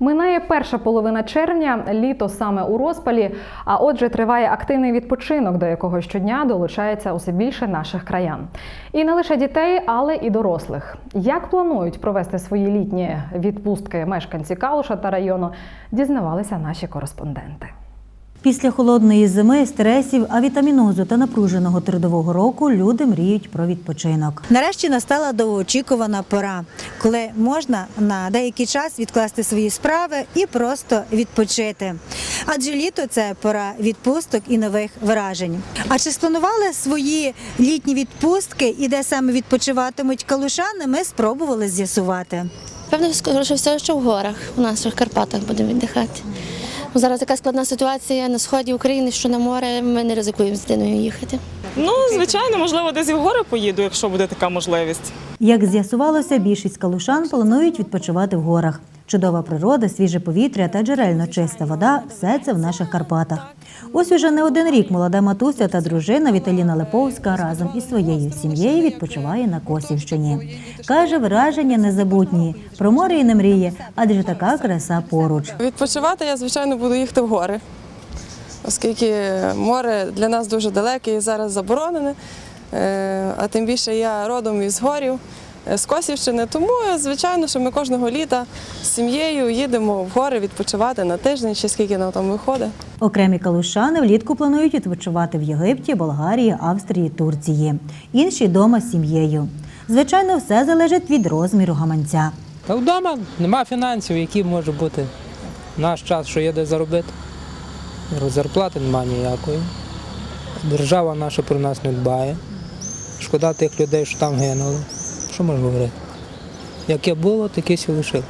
Минає перша половина червня, літо саме у розпалі. А отже, триває активний відпочинок, до якого щодня долучається усе більше наших краян. І не лише дітей, але і дорослих. Як планують провести свої літні відпустки мешканці Калуша та району, дізнавалися наші кореспонденти. Після холодної зими, стресів, авітамінозу та напруженого трудового року люди мріють про відпочинок. Нарешті настала довгоочікувана пора, коли можна на деякий час відкласти свої справи і просто відпочити. Адже літо це пора відпусток і нових вражень. А чи спланували свої літні відпустки і де саме відпочиватимуть калушани? Ми спробували з'ясувати. Певно, скоріше все, що в горах, у наших Карпатах будемо віддихати. Ну, Зараз така складна ситуація на сході України, що на море ми не ризикуємо з дитиною їхати. Ну, звичайно, можливо, десь і в гори поїду, якщо буде така можливість. Як з'ясувалося, більшість калушан планують відпочивати в горах. Чудова природа, свіже повітря та джерельно чиста вода все це в наших Карпатах. Ось уже не один рік молода матуся та дружина Віталіна Леповська разом із своєю сім'єю відпочиває на Косівщині. Каже, враження незабутні. Про море і не мріє, адже така краса поруч. Відпочивати я, звичайно, буду їхати в гори, оскільки море для нас дуже далеке і зараз заборонене. Е, А тим більше я родом із горів, з Косівщини. Тому, звичайно, що ми кожного літа з сім'єю їдемо в гори відпочивати на тиждень, чи скільки нам там виходить. Окремі калушани влітку планують відпочивати в Єгипті, Болгарії, Австрії, Турції. Інші дома з сім'єю. Звичайно, все залежить від розміру гаманця. Та вдома нема фінансів, які може бути наш час, що є де заробити. Зарплати нема ніякої. Держава наша про нас не дбає. Шкода тих людей, що там гинули. Що можна говорити? Яке було, таке сі лишило.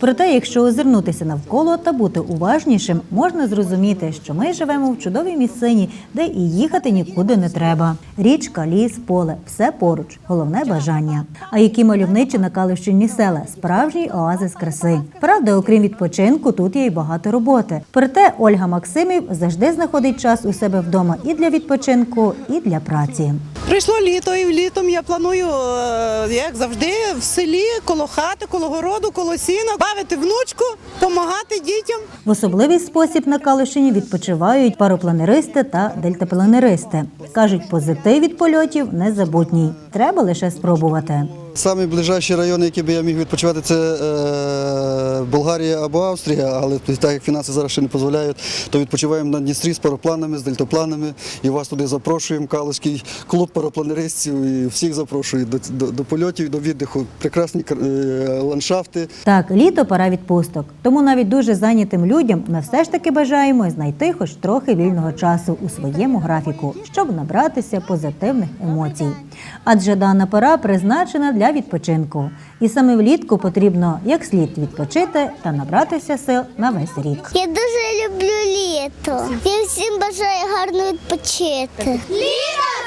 Проте, якщо озирнутися навколо та бути уважнішим, можна зрозуміти, що ми живемо в чудовій місцині, де і їхати нікуди не треба. Річка, ліс, поле все поруч. Головне бажання. А які мальовничі на Калищині села, справжній оазис краси. Правда, окрім відпочинку, тут є й багато роботи. Проте Ольга Максимів завжди знаходить час у себе вдома і для відпочинку, і для праці. Прийшло літо, і літом я планую, е, як завжди, в селі, коло хати, коло городу, коло сіна, бавити внучку, допомагати дітям. В особливий спосіб на Калишині відпочивають паропланеристи та дельтапланеристи. Кажуть, позитив від польотів незабутній. Треба лише спробувати. Самий ближайший район, який би я міг відпочивати, це е, Болгарія або Австрія, але так як фінанси зараз ще не дозволяють, то відпочиваємо на Дністрі з паропланами, з дельтапланами. І вас туди запрошуємо. Калузький клуб паропланеристів і всіх запрошую до, до, до польотів, до віддиху. Прекрасні е, ландшафти. Так, літо пора відпусток. Тому навіть дуже зайнятим людям ми все ж таки бажаємо знайти хоч трохи вільного часу у своєму графіку, щоб набратися позитивних емоцій. Адже дана пора призначена для відпочинку. І саме влітку потрібно як слід відпочити та набратися сил на весь рік. Я дуже люблю літо. Я всім бажаю гарно відпочити. Літо